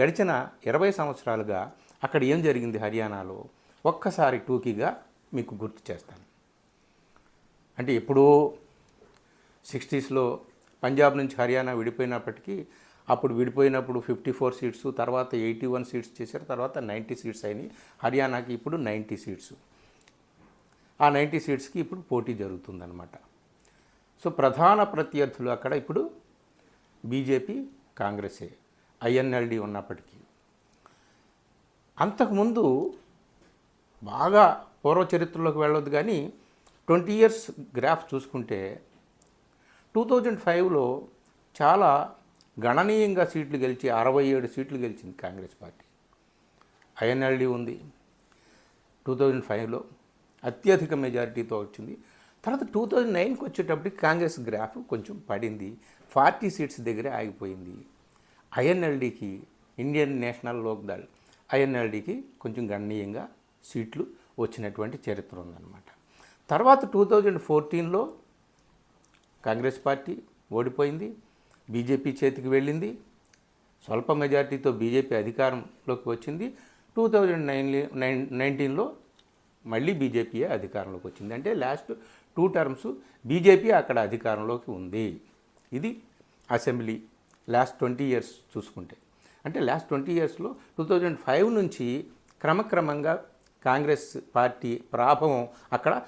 గడిచిన ఇరవై సంవత్సరాలుగా అక్కడ ఏం జరిగింది హర్యానాలో? ఒక్కసారి టూకీగా మీకు గుర్తు చేస్తాను. అంటే ఎప్పుడో సిక్స్టీస్లో పంజాబ్ నుంచి హర్యానా విడిపోయినప్పటికీ అప్పుడు విడిపోయినప్పుడు ఫిఫ్టీ ఫోర్ సీట్స్ తర్వాత ఎయిటీ వన్ సీట్స్ చేశారు తర్వాత నైంటీ సీట్స్ అయినాయి. హర్యానాకి ఇప్పుడు నైంటీ సీట్స్. ఆ నైంటీ సీట్స్కి ఇప్పుడు పోటీ జరుగుతుందన్నమాట. సో ప్రధాన ప్రత్యర్థులు అక్కడ ఇప్పుడు బీజేపీ కాంగ్రెసే. ఐఎన్ఎల్డి ఉన్నప్పటికీ. అంతకుముందు బాగా పూర్వ చరిత్రలోకి వెళ్ళొద్దు కానీ ట్వంటీ ఇయర్స్ గ్రాఫ్ చూసుకుంటే టూ థౌజండ్ ఫైవ్లో చాలా గణనీయంగా సీట్లు గెలిచి అరవై ఏడు సీట్లు గెలిచింది కాంగ్రెస్ పార్టీ. ఐఎన్ఎల్డి ఉంది టూ థౌజండ్ ఫైవ్లో. అత్యధిక మెజారిటీతో వచ్చింది. తర్వాత టూ థౌజండ్ నైన్కి వచ్చేటప్పటికి కాంగ్రెస్ గ్రాఫ్ కొంచెం పడింది. ఫార్టీ సీట్స్ దగ్గరే ఆగిపోయింది. ఐఎన్ఎల్డికి ఇండియన్ నేషనల్ లోక్దళ్ ఐఎన్ఎల్డికి కొంచెం గణనీయంగా సీట్లు వచ్చినటువంటి చరిత్ర ఉందన్నమాట. తర్వాత టూ థౌజండ్ ఫోర్టీన్లో కాంగ్రెస్ పార్టీ ఓడిపోయింది బీజేపీ చేతికి వెళ్ళింది స్వల్ప మెజార్టీతో బీజేపీ అధికారంలోకి వచ్చింది. టూ థౌజండ్ నైన్ నైన్ నైన్టీన్లో మళ్ళీ బీజేపీయే అధికారంలోకి వచ్చింది. అంటే లాస్ట్ టూ టర్మ్స్ బీజేపీ అక్కడ అధికారంలోకి ఉంది. ఇది అసెంబ్లీ లాస్ట్ ట్వంటీ ఇయర్స్ చూసుకుంటే. అంటే లాస్ట్ ట్వంటీ ఇయర్స్లో టూ థౌజండ్ ఫైవ్ నుంచి క్రమక్రమంగా కాంగ్రెస్ పార్టీ ప్రాభవం అక్కడ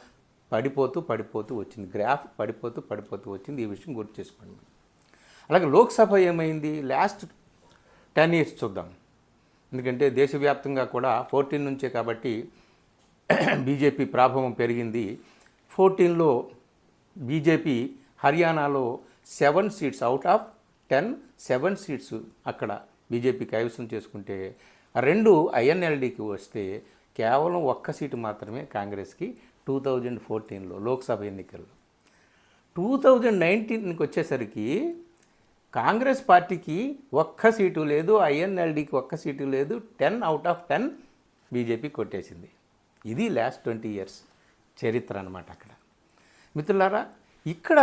పడిపోతూ పడిపోతూ వచ్చింది. గ్రాఫ్ పడిపోతూ పడిపోతూ వచ్చింది. ఈ విషయం గుర్తు చేసుకోండి. అలాగే లోక్సభ ఏమైంది? లాస్ట్ టెన్ ఇయర్స్ చూద్దాం. ఎందుకంటే దేశవ్యాప్తంగా కూడా ఫోర్టీన్ నుంచే కాబట్టి బీజేపీ ప్రాభవం పెరిగింది. ఫోర్టీన్లో బీజేపీ హర్యానాలో seven seats out of ten seven seats అక్కడ బీజేపీ కైవసం చేసుకుంటే రెండు ఐఎన్ఎల్డీకి వస్తే కేవలం ఒక్క సీటు మాత్రమే కాంగ్రెస్కి టూ థౌజండ్ ఫోర్టీన్లో లోక్సభ ఎన్నికల్లో. టూ థౌజండ్ నైన్టీన్కి వచ్చేసరికి కాంగ్రెస్ పార్టీకి ఒక్క సీటు లేదు ఐఎన్ఎల్డీకి ఒక్క సీటు లేదు ten out of ten BJP కొట్టేసింది. ఇది లాస్ట్ ట్వంటీ ఇయర్స్ చరిత్ర అనమాట అక్కడ. మిత్రులారా ఇక్కడ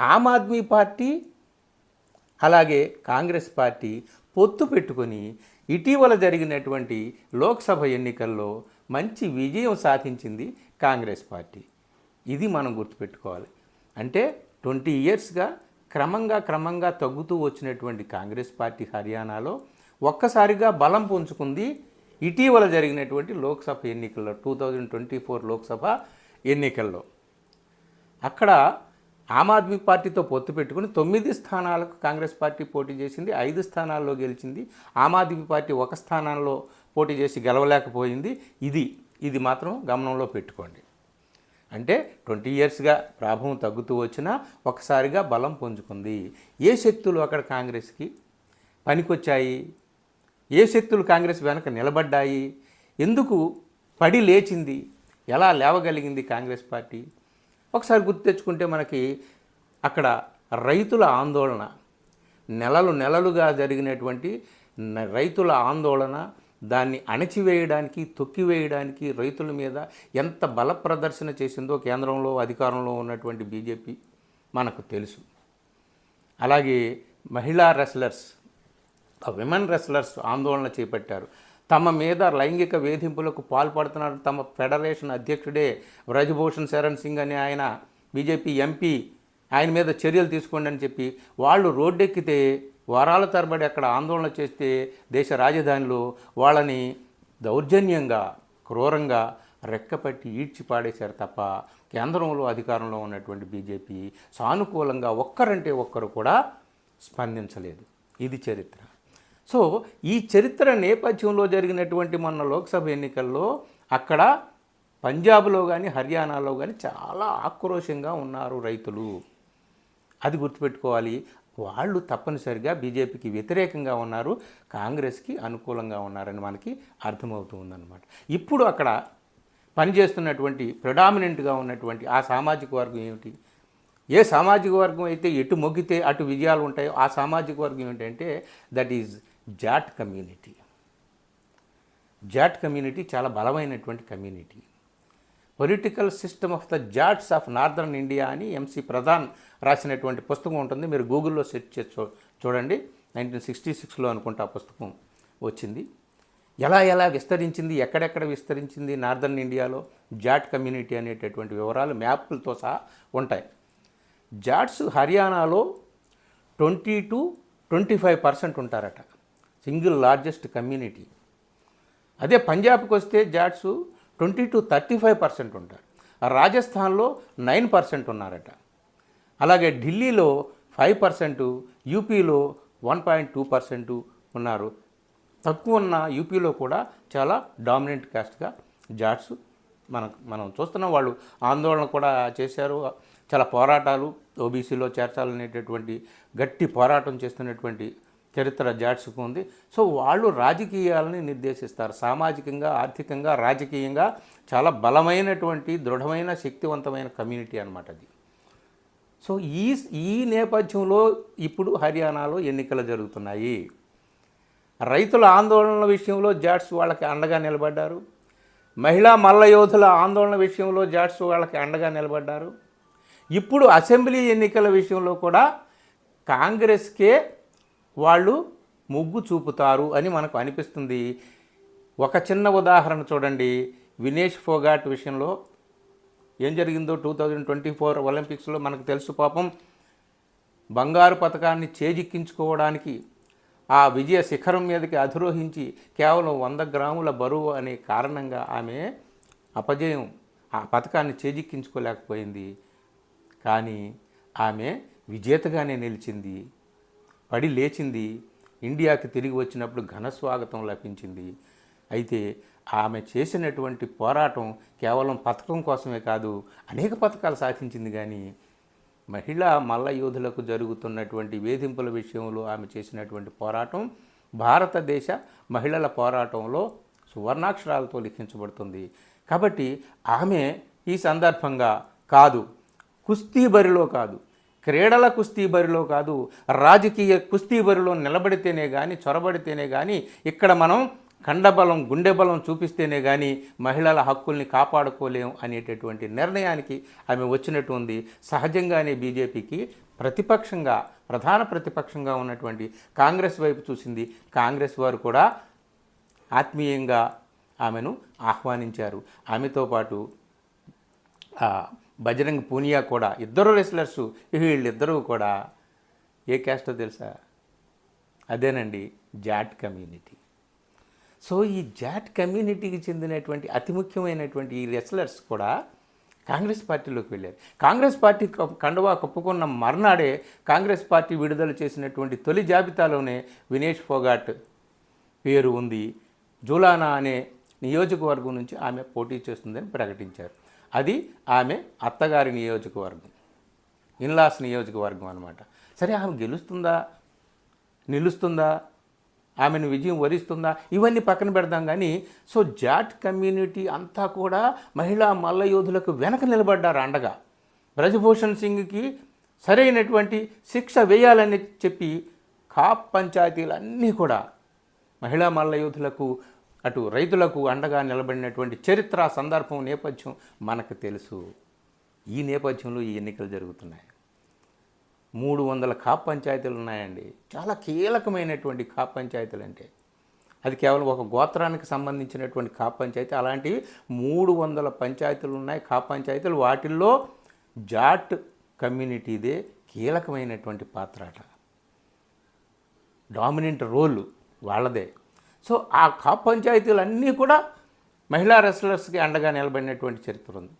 ఆమ్ ఆద్మీ పార్టీ అలాగే కాంగ్రెస్ పార్టీ పొత్తు పెట్టుకొని ఇటీవల జరిగినటువంటి లోక్సభ ఎన్నికల్లో మంచి విజయం సాధించింది కాంగ్రెస్ పార్టీ. ఇది మనం గుర్తుపెట్టుకోవాలి. అంటే ట్వంటీ ఇయర్స్గా క్రమంగా క్రమంగా తగ్గుతూ వచ్చినటువంటి కాంగ్రెస్ పార్టీ హర్యానాలో ఒక్కసారిగా బలం పుంజుకుంది ఇటీవల జరిగినటువంటి లోక్సభ ఎన్నికల్లో two thousand twenty four Lok Sabha ఎన్నికల్లో. అక్కడ ఆమ్ ఆద్మీ పార్టీతో పొత్తు పెట్టుకుని తొమ్మిది స్థానాలకు కాంగ్రెస్ పార్టీ పోటీ చేసింది ఐదు స్థానాల్లో గెలిచింది. ఆమ్ ఆద్మీ పార్టీ ఒక స్థానంలో పోటీ చేసి గెలవలేకపోయింది. ఇది ఇది మాత్రం గమనంలో పెట్టుకోండి. అంటే ట్వంటీ ఇయర్స్గా ప్రాభవం తగ్గుతూ వచ్చినా ఒకసారిగా బలం పుంజుకుంది. ఏ శక్తులు అక్కడ కాంగ్రెస్కి పనికొచ్చాయి? ఏ శక్తులు కాంగ్రెస్ వెనక నిలబడ్డాయి? ఎందుకు పడి లేచింది? ఎలా లేవగలిగింది కాంగ్రెస్ పార్టీ? ఒకసారి గుర్తు తెచ్చుకుంటే మనకి అక్కడ రైతుల ఆందోళన నెలలు నెలలుగా జరిగినటువంటి రైతుల ఆందోళన దాన్ని అణచివేయడానికి తొక్కివేయడానికి రైతుల మీద ఎంత బల ప్రదర్శన చేసిందో కేంద్రంలో అధికారంలో ఉన్నటువంటి బీజేపీ మనకు తెలుసు. అలాగే మహిళా రెస్లర్స్ విమెన్ రెస్లర్స్ ఆందోళన చేపట్టారు. తమ మీద లైంగిక వేధింపులకు పాల్పడుతున్నారు. తమ ఫెడరేషన్ అధ్యక్షుడే వ్రజభూషణ్ శరణ్ సింగ్ అనే ఆయన బీజేపీ ఎంపీ ఆయన మీద చర్యలు తీసుకోండి అని చెప్పి వాళ్ళు రోడ్డెక్కితే వారాల తరబడి అక్కడ ఆందోళన చేస్తే దేశ రాజధానిలో వాళ్ళని దౌర్జన్యంగా క్రూరంగా రెక్కపట్టి ఈడ్చి పాడేశారు తప్ప కేంద్రంలో అధికారంలో ఉన్నటువంటి బీజేపీ సానుకూలంగా ఒక్కరంటే ఒక్కరు కూడా స్పందించలేదు. ఇది చరిత్ర. సో ఈ చరిత్ర నేపథ్యంలో జరిగినటువంటి మొన్న లోక్సభ ఎన్నికల్లో అక్కడ పంజాబ్లో కానీ హర్యానాలో కానీ చాలా ఆక్రోషంగా ఉన్నారు రైతులు. అది గుర్తుపెట్టుకోవాలి. వాళ్ళు తప్పనిసరిగా బీజేపీకి వ్యతిరేకంగా ఉన్నారు. కాంగ్రెస్కి అనుకూలంగా ఉన్నారని మనకి అర్థమవుతూ ఉందన్నమాట ఇప్పుడు అక్కడ పనిచేస్తున్నటువంటి ప్రిడామినెంట్గా ఉన్నటువంటి ఆ సామాజిక వర్గం ఏమిటి? ఏ సామాజిక వర్గం అయితే ఎటు మొగ్గితే అటు విజయాలు ఉంటాయో ఆ సామాజిక వర్గం ఏంటంటే that is Jat community. Jat community చాలా బలమైనటువంటి community. Political system of the Jats of northern India అని ఎంసీ ప్రధాన్ రాసినటువంటి పుస్తకం ఉంటుంది. మీరు గూగుల్లో సెర్చ్ చేసి చూడండి. నైన్టీన్ సిక్స్టీ సిక్స్లో అనుకుంటా ఆ పుస్తకం వచ్చింది. ఎలా ఎలా విస్తరించింది ఎక్కడెక్కడ విస్తరించింది నార్దర్న్ ఇండియాలో జాట్ కమ్యూనిటీ అనేటటువంటి వివరాలు మ్యాప్లతో సహా ఉంటాయి. జాట్స్ హర్యానాలో twenty to twenty five percent ఉంటారట. Single largest community. అదే పంజాబ్కి వస్తే Jats twenty to thirty five percent ఉంటారు. రాజస్థాన్లో నైన్ పర్సెంట్ ఉన్నారట. అలాగే ఢిల్లీలో ఫైవ్ పర్సెంట్ యూపీలో వన్ పాయింట్ టూ పర్సెంట్ ఉన్నారు. తక్కువ ఉన్న యూపీలో కూడా చాలా డామినెంట్ కాస్ట్గా జాట్స్ మనం మనం చూస్తున్నాం. వాళ్ళు ఆందోళన కూడా చేశారు. చాలా పోరాటాలు ఓబీసీలో చేర్చాలనేటటువంటి గట్టి పోరాటం చేస్తున్నటువంటి చరిత్ర జాట్స్కు ఉంది. సో వాళ్ళు రాజకీయాలని నిర్దేశిస్తారు. సామాజికంగా ఆర్థికంగా రాజకీయంగా చాలా బలమైనటువంటి దృఢమైన శక్తివంతమైన కమ్యూనిటీ అనమాట అది. సో ఈ ఈ నేపథ్యంలో ఇప్పుడు హర్యానాలో ఎన్నికలు జరుగుతున్నాయి. రైతుల ఆందోళనల విషయంలో జాట్స్ వాళ్ళకి అండగా నిలబడ్డారు. మహిళా మల్ల యోధుల ఆందోళన విషయంలో జాట్స్ వాళ్ళకి అండగా నిలబడ్డారు. ఇప్పుడు అసెంబ్లీ ఎన్నికల విషయంలో కూడా కాంగ్రెస్కే వాళ్ళు ముగ్గు చూపుతారు అని మనకు అనిపిస్తుంది. ఒక చిన్న ఉదాహరణ చూడండి. వినేష్ ఫోగాట్ విషయంలో ఏం జరిగిందో టూ థౌజండ్ ట్వంటీ ఫోర్ ఒలింపిక్స్లో మనకు తెలుసు పాపం. బంగారు పథకాన్ని చేజిక్కించుకోవడానికి ఆ విజయ శిఖరం మీదకి అధిరోహించి కేవలం వంద గ్రాముల బరువు అనే కారణంగా ఆమె అపజయం ఆ పథకాన్ని చేజిక్కించుకోలేకపోయింది. కానీ ఆమె విజేతగానే నిలిచింది. పడి లేచింది. ఇండియాకి తిరిగి వచ్చినప్పుడు ఘన స్వాగతం లభించింది. అయితే ఆమె చేసినటువంటి పోరాటం కేవలం పథకం కోసమే కాదు అనేక పథకాలు సాధించింది కానీ మహిళా మల్ల యోధులకు జరుగుతున్నటువంటి వేధింపుల విషయంలో ఆమె చేసినటువంటి పోరాటం భారతదేశ మహిళల పోరాటంలో సువర్ణాక్షరాలతో లిఖించబడుతుంది. కాబట్టి ఆమె ఈ సందర్భంగా కాదు కుస్తీ బరిలో కాదు క్రీడల కుస్తీ బరిలో కాదు రాజకీయ కుస్తీ బరిలో నిలబడితేనే కానీ చొరబడితేనే కానీ ఇక్కడ మనం కండబలం గుండె బలం చూపిస్తేనే కానీ మహిళల హక్కుల్ని కాపాడుకోలేం అనేటటువంటి నిర్ణయానికి ఆమె వచ్చినట్టు ఉంది. సహజంగానే బీజేపీకి ప్రతిపక్షంగా ప్రధాన ప్రతిపక్షంగా ఉన్నటువంటి కాంగ్రెస్ వైపు చూసింది. కాంగ్రెస్ వారు కూడా ఆత్మీయంగా ఆమెను ఆహ్వానించారు. ఆమెతో పాటు బజరంగ్ పూనియా కూడా ఇద్దరు రెస్లర్స్ వీళ్ళిద్దరూ కూడా ఏ క్యాస్టో తెలుసా? అదేనండి జాట్ కమ్యూనిటీ. సో ఈ జాట్ కమ్యూనిటీకి చెందినటువంటి అతి ముఖ్యమైనటువంటి ఈ రెస్లర్స్ కూడా కాంగ్రెస్ పార్టీలోకి వెళ్ళారు. కాంగ్రెస్ పార్టీ కండవా కప్పుకున్న మర్నాడే కాంగ్రెస్ పార్టీ విడుదల చేసినటువంటి తొలి జాబితాలోనే వినేష్ ఫోగాట్ పేరు ఉంది. జూలానా అనే నియోజకవర్గం నుంచి ఆమె పోటీ చేస్తుందని ప్రకటించారు. అది ఆమె అత్తగారి నియోజకవర్గం ఇన్లాస్ నియోజకవర్గం అనమాట సరే ఆమె గెలుస్తుందా? నిలుస్తుందా? ఆమెను విజయం వరిస్తుందా? ఇవన్నీ పక్కన పెడదాం కానీ సో జాట్ కమ్యూనిటీ అంతా కూడా మహిళా మల్ల యోధులకు వెనక నిలబడ్డారు అండగా. బ్రజభూషణ్ సింగ్కి సరైనటువంటి శిక్ష వేయాలని చెప్పి కాప్ పంచాయతీలన్నీ కూడా మహిళా మల్ల యోధులకు అటు రైతులకు అండగా నిలబడినటువంటి చరిత్ర సందర్భం నేపథ్యం మనకు తెలుసు. ఈ నేపథ్యంలో ఈ ఎన్నికలు జరుగుతున్నాయి. మూడు వందల కాప్ పంచాయతీలు ఉన్నాయండి. చాలా కీలకమైనటువంటి కాప్ పంచాయతీలు అంటే అది కేవలం ఒక గోత్రానికి సంబంధించినటువంటి కాప్ పంచాయతీ. అలాంటివి మూడు వందల పంచాయతీలు ఉన్నాయి. కాప్ పంచాయతీలు వాటిల్లో జాట్ కమ్యూనిటీదే కీలకమైనటువంటి పాత్ర అట. డామినెంట్ రోల్ వాళ్ళదే. సో ఆ కాప్ పంచాయతీలన్నీ కూడా మహిళా రెస్లర్స్కి అండగా నిలబడినటువంటి చరిత్ర ఉంది.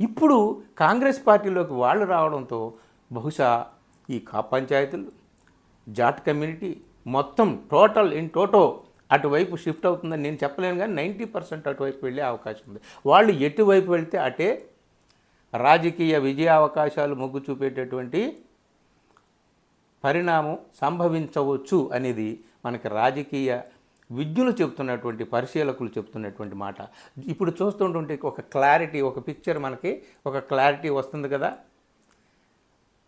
ఇప్పుడు కాంగ్రెస్ పార్టీలోకి వాళ్ళు రావడంతో బహుశా ఈ కాప్ పంచాయతీలు జాట్ కమ్యూనిటీ మొత్తం టోటల్ ఇన్ టోటో అటువైపు షిఫ్ట్ అవుతుందని నేను చెప్పలేను కానీ నైంటీ పర్సెంట్ అటువైపు వెళ్ళే అవకాశం ఉంది. వాళ్ళు ఎటువైపు వెళ్తే అటే రాజకీయ విజయ అవకాశాలు మొగ్గు చూపేటటువంటి పరిణామం సంభవించవచ్చు అనేది మనకి రాజకీయ విజ్ఞులు చెప్తున్నటువంటి పరిశీలకులు చెప్తున్నటువంటి మాట. ఇప్పుడు చూస్తుంటే ఒక క్లారిటీ ఒక పిక్చర్ మనకి ఒక క్లారిటీ వస్తుంది కదా.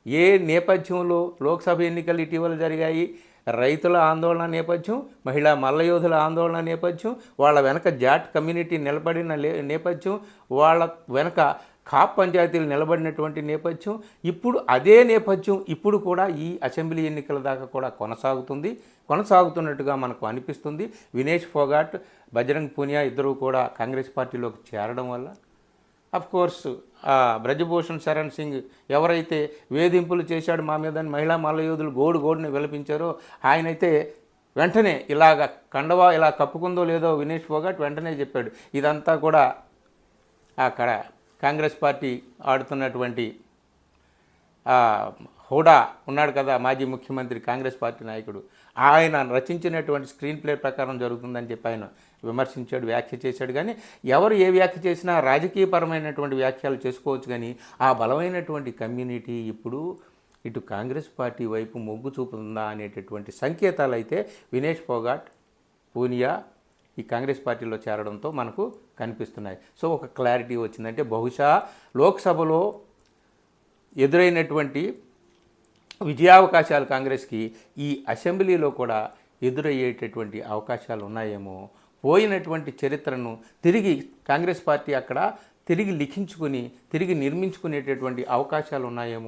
ఏ నేపథ్యంలో లోక్సభ ఎన్నికలు ఇటీవల జరిగాయి? రైతుల ఆందోళన నేపథ్యం మహిళా మల్లయోధుల ఆందోళన నేపథ్యం వాళ్ళ వెనక జాట్ కమ్యూనిటీ నిలబడిన లే నేపథ్యం వాళ్ళ వెనక కాప్ పంచాయతీలు నిలబడినటువంటి నేపథ్యం ఇప్పుడు అదే నేపథ్యం ఇప్పుడు కూడా ఈ అసెంబ్లీ ఎన్నికల దాకా కూడా కొనసాగుతుంది. కొనసాగుతున్నట్టుగా మనకు అనిపిస్తుంది. వినేష్ ఫోగాట్ బజరంగ్ పూనియా ఇద్దరు కూడా కాంగ్రెస్ పార్టీలోకి చేరడం వల్ల. అఫ్ కోర్స్ బ్రజభూషణ్ శరణ్ సింగ్ ఎవరైతే వేధింపులు చేశాడు మా మీద మహిళా మల్లయోధులు గోడు గోడుని విలపించారో ఆయనైతే వెంటనే ఇలాగ కండవా ఇలా కప్పుకుందో లేదో వినేష్ ఫోగాట్ వెంటనే చెప్పాడు. ఇదంతా కూడా అక్కడ కాంగ్రెస్ పార్టీ ఆడుతున్నటువంటి హోడా ఉన్నాడు కదా మాజీ ముఖ్యమంత్రి కాంగ్రెస్ పార్టీ నాయకుడు. ఆయన రచించినటువంటి స్క్రీన్ ప్లే ప్రకారం జరుగుతుందని చెప్పి ఆయన విమర్శించాడు వ్యాఖ్య చేశాడు. కానీ ఎవరు ఏ వ్యాఖ్య చేసినా రాజకీయపరమైనటువంటి వ్యాఖ్యలు చేసుకోవచ్చు. కానీ ఆ బలమైనటువంటి కమ్యూనిటీ ఇప్పుడు ఇటు కాంగ్రెస్ పార్టీ వైపు మొగ్గు చూపుతుందా అనేటటువంటి సంకేతాలు అయితే వినేష్ పోగాట్ పూనియా ఈ కాంగ్రెస్ పార్టీలో చేరడంతో మనకు కనిపిస్తున్నాయి. సో ఒక క్లారిటీ వచ్చిందంటే బహుశా లోక్సభలో ఎదురైనటువంటి విజయావకాశాలు కాంగ్రెస్కి ఈ అసెంబ్లీలో కూడా ఎదురయ్యేటటువంటి అవకాశాలు ఉన్నాయేమో. పోయినటువంటి చరిత్రను తిరిగి కాంగ్రెస్ పార్టీ అక్కడ తిరిగి లిఖించుకుని తిరిగి నిర్మించుకునేటటువంటి అవకాశాలు ఉన్నాయేమో.